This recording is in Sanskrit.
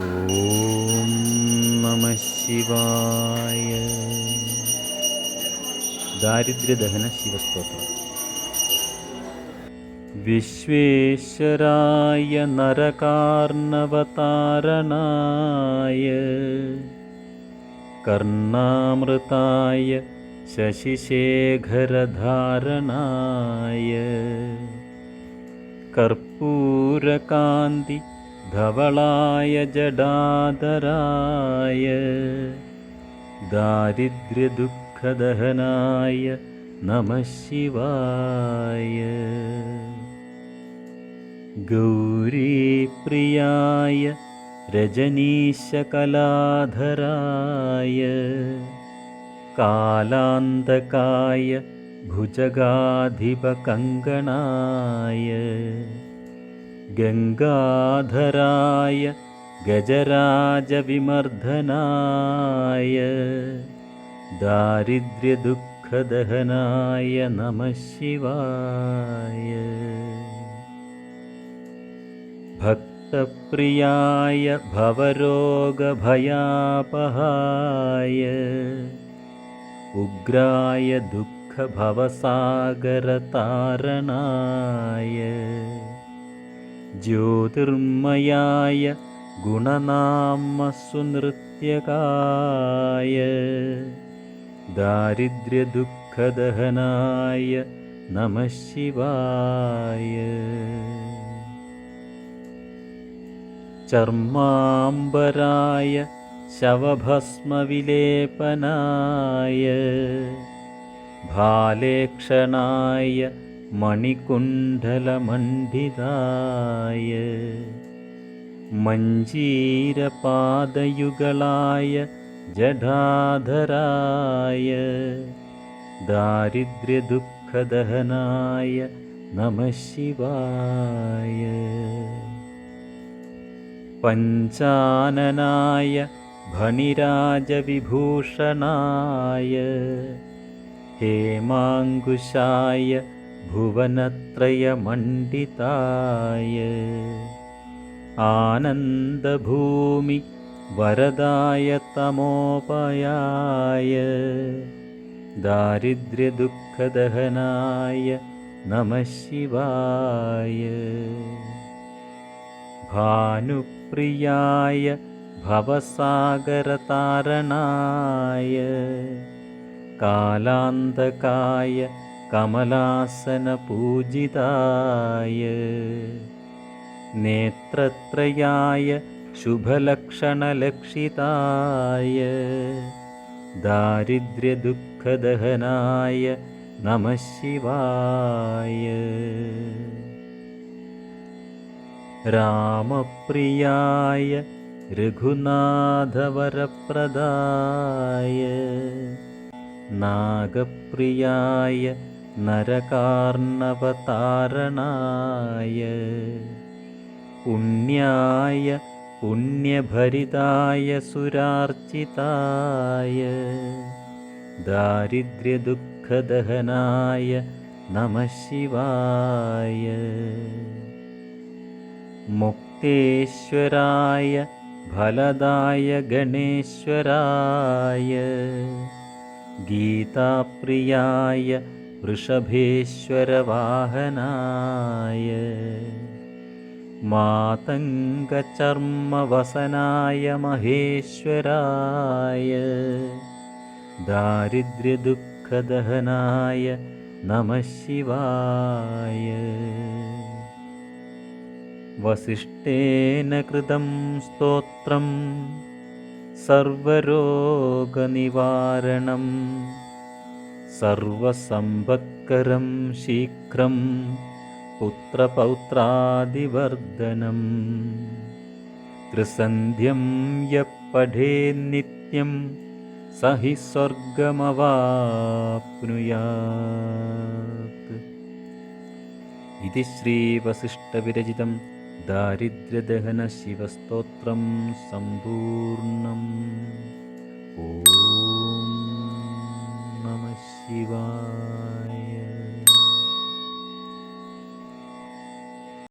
ഓം നമ ശിവായ. ദാരിദ്ര്യദഹന ശിവസ്തോത്രം വിശ്വേശ്വരായ നരകാർണവതാരണായ കർണാമൃതായ ശശിശേഖരധാരണായ കർപ്പൂരകാന്തി धवलाय जडादराय दारिद्र्यदुःखदहनाय नमः शिवाय गौरीप्रियाय रजनीशकलाधराय कालान्तकाय भुजगाधिपकङ्गणाय गङ्गाधराय गजराजविमर्दनाय दारिद्र्यदुःखदहनाय नमः शिवाय। भक्तप्रियाय भवरोगभयापहाय उग्राय दुःखभवसागरतारणाय ज्योतिर्मयाय गुणनामसुनृत्यकाय दारिद्र्यदुःखदहनाय नमः शिवाय। चर्माम्बराय शवभस्मविलेपनाय भालेक्षणाय मणिकुण्डलमण्डिताय मञ्जीरपादयुगलाय जडाधराय दारिद्र्यदुःखदहनाय नमः शिवाय। पञ्चाननाय भणिराजविभूषणाय हेमाङ्कुशाय भुवनत्रयमण्डिताय। आनन्दभूमि वरदाय तमोपयाय। दारिद्र्यदुःखदहनाय नमः शिवाय। भानुप्रियाय भवसागरतारणाय। कालान्तकाय कमलासनपूजिताय नेत्रत्रयाय शुभलक्षणलक्षिताय दारिद्र्यदुःखदहनाय नमः शिवाय रामप्रियाय रघुनाथवरप्रदाय नागप्रियाय नरकार्णवतारणाय पुण्याय पुण्यभरिताय सुरार्चिताय दारिद्र्यदुःखदहनाय नमः शिवाय मुक्तेश्वराय फलदाय गणेश्वराय गीताप्रियाय वृषभेश्वरवाहनाय मातङ्गचर्मवसनाय महेश्वराय दारिद्र्यदुःखदहनाय नमः शिवाय। वसिष्ठेन कृतं स्तोत्रं सर्वरोगनिवारणं सर्वसम्पत्करं शीघ्रं पुत्रपौत्रादिवर्धनम्। त्रिसन्ध्यं यः पठेन्नित्यं स हि स्वर्गमवाप्नुयात्। इति श्रीवसिष्ठविरचितं दारिद्र्यदहनशिवस्तोत्रं सम्पूर्णम्